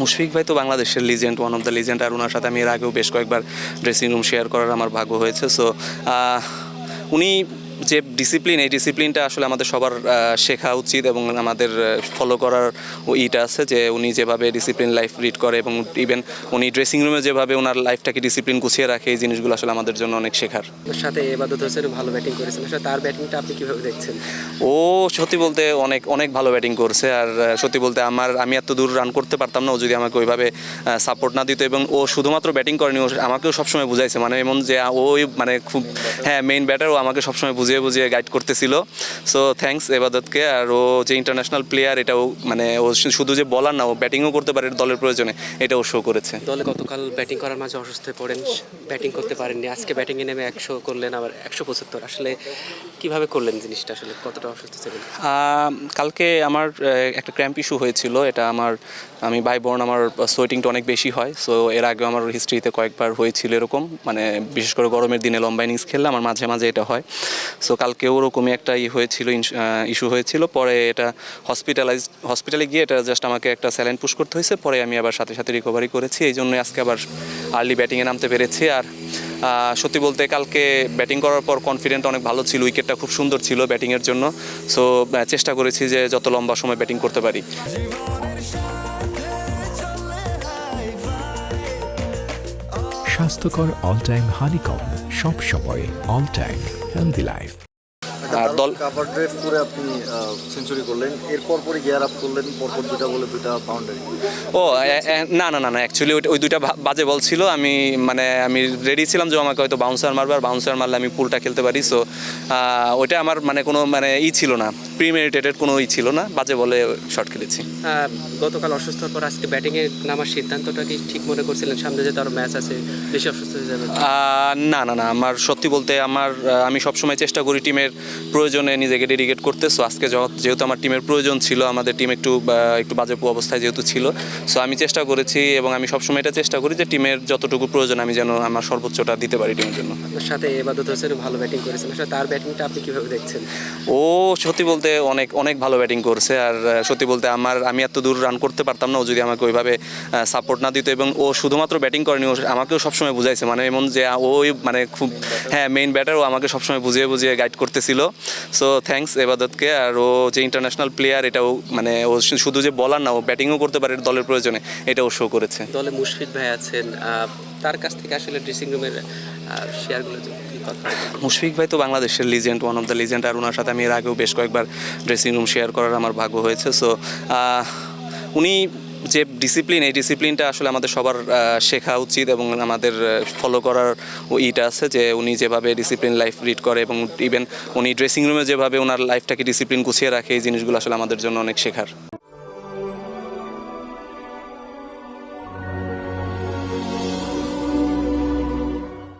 মুশফিক ভাই তো বাংলাদেশের legend one of the legend আর ওনার সাথে আমি এর আগেও বেশ কয়েকবার ড্রেসিং রুম শেয়ার করার আমার ভাগ্য হয়েছে। সো উনি যে ডিসিপ্লিন এই ডিসিপ্লিনটা আসলে আমাদের সবার শেখা উচিত এবং আমাদের ফলো করার ইটা আছে যে উনি যেভাবে ডিসিপ্লিন লাইফ লিড করে এবং ইভেন উনি ড্রেসিং রুমে যেভাবে ওনার লাইফটাকে ডিসিপ্লিন গুছিয়ে রাখে এই জিনিসগুলো আসলে আমাদের জন্য অনেক শেখার। সাথে এবাদত হোসেন ভালো ব্যাটিং করেছেন। আসলে তার ব্যাটিংটা আপনি কীভাবে দেখছেন? ও সত্যি বলতে অনেক অনেক ভালো ব্যাটিং করছে আর সত্যি বলতে আমার আমি এত দূর রান করতে পারতাম না ও যদি আমাকে ওইভাবে সাপোর্ট না দিত এবং ও শুধুমাত্র ব্যাটিং করেনি ও আমাকেও সবসময় বুঝাইছে। মানে এমন যে ওই মানে খুব হ্যাঁ মেইন ব্যাটার ও আমাকে সবসময় বুঝিয়ে বুঝিয়ে গাইড করতেছিল। So thanks এবাদতকে। আর ও যে ইন্টারন্যাশনাল প্লেয়ার এটাও মানে ও শুধু যে বলার না ও ব্যাটিংও করতে পারে দলের প্রয়োজনে। এটাও শো করেছে। দলে গতকাল ব্যাটিং করার মাঝে অসুস্থ হয়ে পড়েন। ব্যাটিং করতে পারেননি। আজকে ব্যাটিংয়ে নেমে একশো করলেন আবার একশো পঁচাত্তর। আসলে কীভাবে করলেন জিনিসটা? আসলে কতটা অসুস্থ ছিলেন? কালকে আমার একটা ক্র্যাম্প ইস্যু হয়েছিল। এটা আমার আমি ভাই বোন আমার সোয়েটিংটা অনেক বেশি হয়। সো এর আগে আমার হিস্ট্রিতে কয়েকবার হয়েছিল এরকম। মানে বিশেষ করে গরমের দিনে লম্বা ইনিংস খেললে আমার মাঝে মাঝে এটা হয়। সো কালকে ওরকমই একটা ই হয়েছিল ইস্যু হয়েছিল। পরে এটা হসপিটালাইজ হসপিটালে গিয়ে এটা জাস্ট আমাকে একটা স্যালাইন পুশ করতে হয়েছে। পরে আমি আবার সাথে সাথে রিকভারি করেছি। এই জন্য আজকে আবার আর্লি ব্যাটিংয়ে নামতে পেরেছি। আর সত্যি বলতে কালকে ব্যাটিং করার পর কনফিডেন্ট অনেক ভালো ছিল। উইকেটটা খুব সুন্দর ছিল ব্যাটিংয়ের জন্য। সো চেষ্টা করেছি যে যত লম্বা সময় ব্যাটিং করতে পারি। স্বাস্থ্যকর অল টাইম হানিকম সব সময় অল টাইম হেলদি লাইফ আর দল কাভার ড্রাইভ করে আপনি সেঞ্চুরি করলেন এরপর পরে গিয়ার আপ করলেন পরপর দুটা বলে দুটা বাউন্ডারি ও না না না না অ্যাকচুয়ালি ওই দুইটা বাজে বল ছিল আমি মানে আমি রেডি ছিলাম যে আমাকে হয়তো বাউন্সার মারবে আর বাউন্সার মারলে আমি পুলটা খেলতে পারি সো ওইটা আমার মানে কোনো মানে ই ছিল না। প্রিমেডিটেটেড কোনো ই ছিল না বাজে বলে শর্ট খেলেছি। গতকাল অসুস্থ পর আজকে ব্যাটিংয়ে নামার সিদ্ধান্তটা কি ঠিক মনে করছিলেন? সামনে যে তার ম্যাচ আছে বেশি অসুস্থ হয়ে যাবে না না না আমার সত্যি বলতে আমার আমি সবসময় চেষ্টা করি টিমের প্রয়োজনে নিজেকে ডেডিকেট করতে। সো আজকে যেহেতু আমার টিমের প্রয়োজন ছিল আমাদের টিম একটু একটু বাজে অবস্থায় যেহেতু ছিল। সো আমি চেষ্টা করেছি এবং আমি সবসময় এটা চেষ্টা করি যে টিমের যতটুকু প্রয়োজন আমি যেন আমার সর্বোচ্চটা দিতে পারি টিমের জন্য। ওর সাথে এবাদত হোসেন ভালো ব্যাটিং করেছেন। তার ব্যাটিংটা আপনি কীভাবে দেখছেন? ও সত্যি বলতে অনেক অনেক ভালো ব্যাটিং করছে। আর সত্যি বলতে আমার, আমি এত দূর রান করতে পারতাম না, ও যদি আমাকে ওইভাবে সাপোর্ট না দিত এবং ও শুধুমাত্র ব্যাটিং করেনি, ও আমাকেও সবসময় বুঝাইছে। মানে এমন যে ওই মানে খুব হ্যাঁ মেইন ব্যাটার ও আমাকে সবসময় বুঝিয়ে বুঝিয়ে গাইড করতেছিল। So thanks এবাদতকে। আর ও যে ইন্টারন্যাশনাল প্লেয়ার এটাও মানে ও শুধু যে বলার না, ও ব্যাটিংও করতে পারে, দলের প্রয়োজনে এটাও শো করেছে। দলে মুশফিক ভাই আছেন তার কাছ থেকে আসলে ড্রেসিং রুমের শেয়ারগুলো মুশফিক ভাই তো বাংলাদেশের legend one of the legend আর ওনার সাথে আমি এর আগেও বেশ কয়েকবার ড্রেসিং রুম শেয়ার করার আমার ভাগ্য হয়েছে। সো উনি যে ডিসিপ্লিন এই ডিসিপ্লিনটা আসলে আমাদের সবার শেখা উচিত এবং আমাদের ফলো করার ইটা আছে যে উনি যেভাবে ডিসিপ্লিন লাইফ লিড করে এবং ইভেন উনি ড্রেসিং রুমে যেভাবে ওনার লাইফটাকে ডিসিপ্লিন গুছিয়ে রাখে, এই জিনিসগুলো আসলে আমাদের জন্য অনেক শেখার।